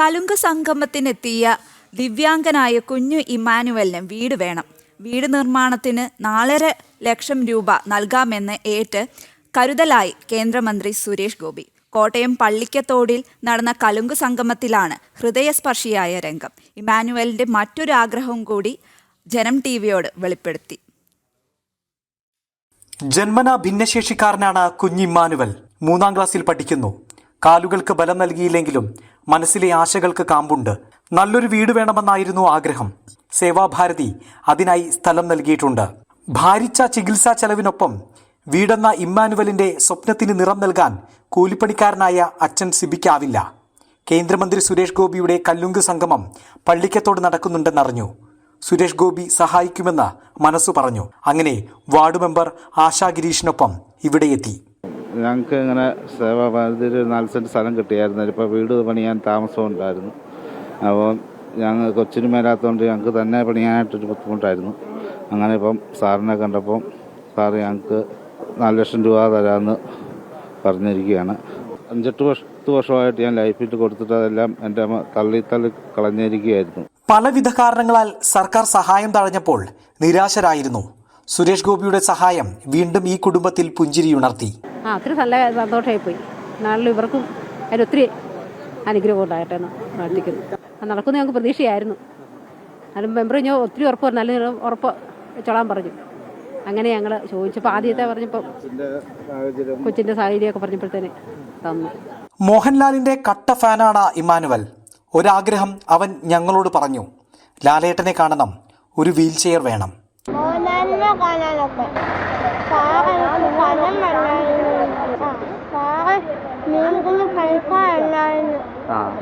കലുങ്ക് സംഗമത്തിനെത്തിയ ദിവ്യാംഗനായ കുഞ്ഞു ഇമ്മാനുവലിന് വീട് വേണം. വീട് നിർമ്മാണത്തിന് നാലര ലക്ഷം രൂപ നൽകാമെന്ന് ഏറ്റ് കരുതലായി കേന്ദ്രമന്ത്രി സുരേഷ് ഗോപി. കോട്ടയം പള്ളിക്കത്തോടിൽ നടന്ന കലുങ്ക് സംഗമത്തിലാണ് ഹൃദയസ്പർശിയായ രംഗം. ഇമ്മാനുവലിന്റെ മറ്റൊരു ആഗ്രഹവും കൂടി ജനം ടി വിയോട് വെളിപ്പെടുത്തി. ജന്മന ഭിന്നശേഷിക്കാരനാണ് കുഞ്ഞിമാനുവൽ മൂന്നാം ക്ലാസ്സിൽ പഠിക്കുന്നു. കാലുകൾക്ക് ബലം നൽകിയില്ലെങ്കിലും മനസ്സിലെ ആശകൾക്ക് കാമ്പുണ്ട്. നല്ലൊരു വീട് വേണമെന്നായിരുന്നു ആഗ്രഹം. സേവാഭാരതി അതിനായി സ്ഥലം നൽകിയിട്ടുണ്ട്. ഭാരിച്ച ചികിത്സാ ചെലവിനൊപ്പം വീടെന്ന ഇമ്മാനുവലിന്റെ സ്വപ്നത്തിന് നിറം നൽകാൻ കൂലിപ്പണിക്കാരനായ അച്ഛൻ സിബിക്കാവില്ല. കേന്ദ്രമന്ത്രി സുരേഷ് ഗോപിയുടെ കല്ലുങ്ക് സംഗമം പള്ളിക്കത്തോട് നടക്കുന്നുണ്ടെന്നറിഞ്ഞു. സുരേഷ് ഗോപി സഹായിക്കുമെന്ന് മനസ്സു പറഞ്ഞു. അങ്ങനെ വാർഡ് മെമ്പർ ആശാ ഗിരീഷിനൊപ്പം ഇവിടെ എത്തി ഞങ്ങൾക്ക് ഇങ്ങനെ സേവാഭാരതിയിൽ നാല് സെന്റ് സ്ഥലം കിട്ടിയായിരുന്നു. ഇപ്പോൾ വീട് പണിയാൻ താമസം ഉണ്ടായിരുന്നു. അപ്പോൾ ഞങ്ങൾ കൊച്ചിന് മേലാത്തതുകൊണ്ട് ഞങ്ങൾക്ക് തന്നെ പണിയാനായിട്ടൊരു ബുദ്ധിമുട്ടായിരുന്നു. അങ്ങനെ ഇപ്പം സാറിനെ കണ്ടപ്പം സാർ ഞങ്ങൾക്ക് നാല് ലക്ഷം രൂപ തരാമെന്ന് പറഞ്ഞിരിക്കുകയാണ്. അഞ്ചെട്ട് പത്ത് വർഷമായിട്ട് ഞാൻ ലൈഫിൽ കൊടുത്തിട്ട് അതെല്ലാം എന്റെ അമ്മ തള്ളി തള്ളി കളഞ്ഞിരിക്കുകയായിരുന്നു. പലവിധ കാരണങ്ങളാൽ സർക്കാർ സഹായം തഴഞ്ഞപ്പോൾ നിരാശരായിരുന്നു. സുരേഷ് ഗോപിയുടെ സഹായം വീണ്ടും ഈ കുടുംബത്തിൽ പുഞ്ചിരിയുണർത്തി. ആ ഒത്തിരി നല്ല സന്തോഷമായി പോയി നാളിൽ ഇവർക്കും അതിന് ഒത്തിരി അനുഗ്രഹം ഉണ്ടായിട്ടെ പ്രാർത്ഥിക്കുന്നു. അത് നടക്കുന്ന ഞങ്ങൾക്ക് പ്രതീക്ഷയായിരുന്നു. എന്നാലും മെമ്പർ ഞാൻ ഒത്തിരി ഉറപ്പ് നല്ല ഉറപ്പ് വെച്ചോളാൻ പറഞ്ഞു. അങ്ങനെ ഞങ്ങൾ ചോദിച്ചപ്പോൾ ആദ്യത്തെ പറഞ്ഞപ്പോൾ കൊച്ചിന്റെ സാഹചര്യമൊക്കെ പറഞ്ഞപ്പോഴത്തേന് തന്നു. മോഹൻലാലിന്റെ കട്ട ഫാനാണ് ഇമ്മാനുവൽ. ഒരാഗ്രഹം അവൻ ഞങ്ങളോട് പറഞ്ഞു. ലാലേട്ടനെ കാണണം. ഒരു വീൽ ചെയർ വേണം. മോഹൻലാലിനെ കാണാനൊക്കെ. ആ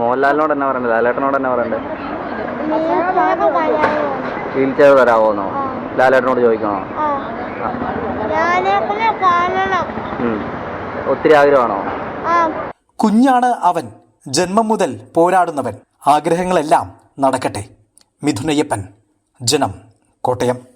മോഹൻലാലിനോട് എന്നാ പറയണ്ടത് ലാലേട്ടനോട് എന്നാ പറയണ്ടത് തരാമോ വീൽ ചെയർ തരാവോന്നോ ലാലേട്ടനോട് ചോദിക്കണോ. ഒത്തിരി ആഗ്രഹമാണോ? കുഞ്ഞാണ് അവൻ. ജന്മം മുതൽ പോരാടുന്നവൻ. ആഗ്രഹങ്ങളെല്ലാം നടക്കട്ടെ. മിഥുനയ്യപ്പൻ. ജനം. കോട്ടയം.